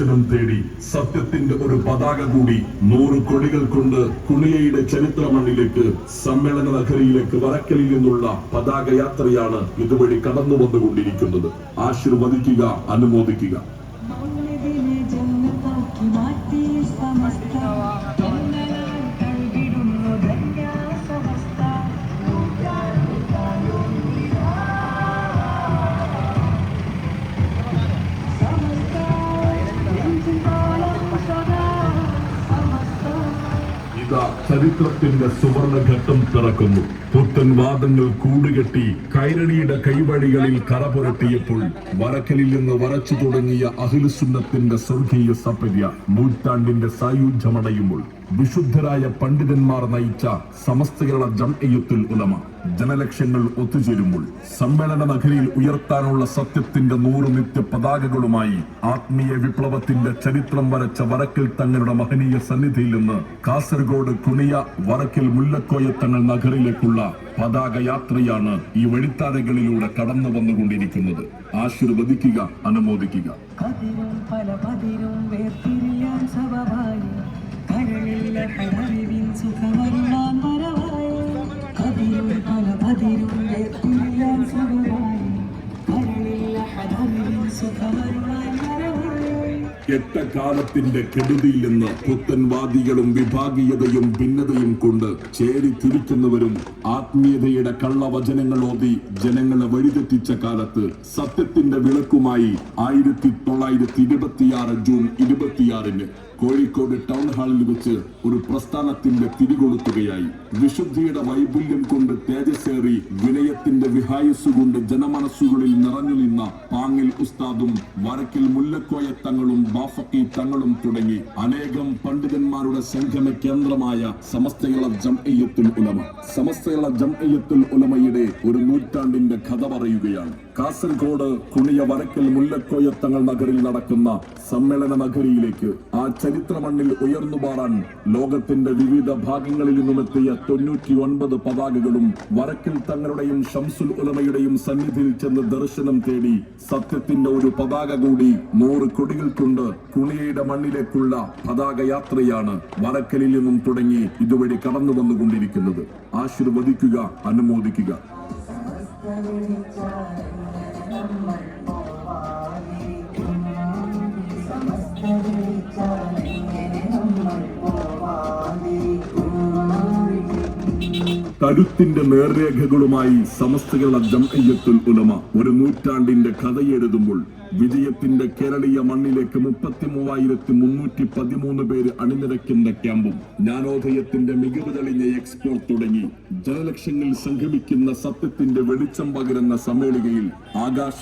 ദർശനം തേടി സത്യത്തിന്റെ ഒരു പതാക കൂടി നൂറ് കൊടികൾ കൊണ്ട് കുണിയയുടെ ചരിത്ര മണ്ണിലേക്ക് സമ്മേളന നഗരിയിലേക്ക് വരക്കലിൽ നിന്നുള്ള പതാക യാത്രയാണ് ഇതുവഴി കടന്നു വന്നുകൊണ്ടിരിക്കുന്നത് ആശീർവദിക്കുക അനുമോദിക്കുക. ചരിത്രത്തിന്റെ സുവർണഘട്ടം പിറക്കുന്നു. പുത്തൻ വാദങ്ങൾ കൂടുകെട്ടി കൈരളിയുടെ കൈവഴികളിൽ കറപുരട്ടിയപ്പോൾ വരക്കലിൽ നിന്ന് വരച്ചു തുടങ്ങിയ അഖിലുസുന്നത്തിന്റെ സ്വർഗീയ സപര്യ നൂറ്റാണ്ടിന്റെ സായുജ്യമടയുമ്പോൾ വിശുദ്ധരായ പണ്ഡിതന്മാർ നയിച്ച സമസ്ത കേരള ജംഇയ്യത്തുൽ ഉലമ ജനലക്ഷ്യങ്ങൾ ഒത്തുചേരുമ്പോൾ സമ്മേളന നഗരിയിൽ ഉയർത്താനുള്ള സത്യത്തിന്റെ നൂറ് നിത്യ പതാകകളുമായി ആത്മീയ വിപ്ലവത്തിന്റെ ചരിത്രം വരച്ച വരക്കൽ തങ്ങളുടെ മഹനീയ സന്നിധിയിൽ നിന്ന് കാസർഗോഡ് കുണിയ വരക്കൽ മുല്ലക്കോയ മുല്ലക്കോയത്തങ്ങൾ നഗറിലേക്കുള്ള പതാക യാത്രയാണ് ഈ വഴിത്താരകളിലൂടെ കടന്നു വന്നുകൊണ്ടിരിക്കുന്നത്. ആശീർവദിക്കുക അനുമോദിക്കുക. എട്ടക്കാലത്തിന്റെ കെടുതിയിൽ നിന്ന് പുത്തൻവാദികളും വിഭാഗീയതയും ഭിന്നതയും കൊണ്ട് ചേരി തിരിക്കുന്നവരും ആത്മീയതയുടെ കള്ളവചനങ്ങൾ ഓതി ജനങ്ങളെ വഴിതെറ്റിച്ച കാലത്ത് സത്യത്തിന്റെ വിളക്കുമായി ആയിരത്തി തൊള്ളായിരത്തി ഇരുപത്തിയാറ് ജൂൺ ഇരുപത്തിയാറിന് കോഴിക്കോട് ടൗൺ ഹാളിൽ വെച്ച് ഒരു പ്രസ്ഥാനത്തിന്റെ തിരികൊളുത്തുകയായി. വിശുദ്ധിയുടെ വൈപുല്യം കൊണ്ട് തേജസ്സേറി വിനയത്തിന്റെ വിഹായസ് കൊണ്ട് ജനമനസ്സുകളിൽ നിറഞ്ഞു നിന്ന പാങ്ങിൽ ഉസ്താദും വരക്കിൽ മുല്ലക്കോയ തങ്ങളും ബാഫക്കി തങ്ങളും തുടങ്ങി അനേകം പണ്ഡിതന്മാരുടെ സംഗമ കേന്ദ്രമായ സമസ്തയുള്ള ജംഇയ്യത്തുൽ ഉലമ. സമസ്തയുള്ള ജംഇയ്യത്തുൽ ഉലമയുടെ ഒരു നൂറ്റാണ്ടിന്റെ കഥ പറയുകയാണ്. കാസർഗോഡ് കുണിയ വരക്കൽ മുല്ലക്കോയ തങ്ങൾ നഗറിൽ നടക്കുന്ന സമ്മേളന നഗരിയിലേക്ക് ആ ചരിത്ര മണ്ണിൽ ഉയർന്നു പാറാൻ ലോകത്തിന്റെ വിവിധ ഭാഗങ്ങളിൽ നിന്നുമെത്തിയ തൊണ്ണൂറ്റി ഒൻപത് പതാകകളും വരക്കൽ തങ്ങളുടെയും ഷംസുൽ ഉലമയുടെയും സന്നിധിയിൽ ചെന്ന് ദർശനം തേടി സത്യത്തിന്റെ ഒരു പതാക കൂടി നൂറ് കൊടികൾ കൊണ്ട് കുണിയയുടെ മണ്ണിലേക്കുള്ള പതാക യാത്രയാണ് വരക്കലിൽ നിന്നും തുടങ്ങി ഇതുവഴി കടന്നു വന്നുകൊണ്ടിരിക്കുന്നത്. ആശീർവദിക്കുക അനുമോദിക്കുക. കരുത്തിന്റെ നേർരേഖകളുമായി സമസ്തകളുടെ ജംഅയ്യത്തുൽ ഉലമ ഒരു നൂറ്റാണ്ടിന്റെ കഥയെഴുതുമ്പോൾ വിജയത്തിന്റെ കേരളീയ മണ്ണിലേക്ക് മുപ്പത്തി മൂവായിരത്തി മുന്നൂറ്റി പതിമൂന്ന് പേര് അണിനിരക്കുന്ന ക്യാമ്പും ജ്ഞാനോദയത്തിന്റെ മികവ് തെളിഞ്ഞ എക്സ്പോ തുടങ്ങി. ജനലക്ഷങ്ങൾ സംഗമിക്കുന്ന സത്യത്തിന്റെ വെളിച്ചം പകരുന്ന സമ്മേളികയിൽ ആകാശ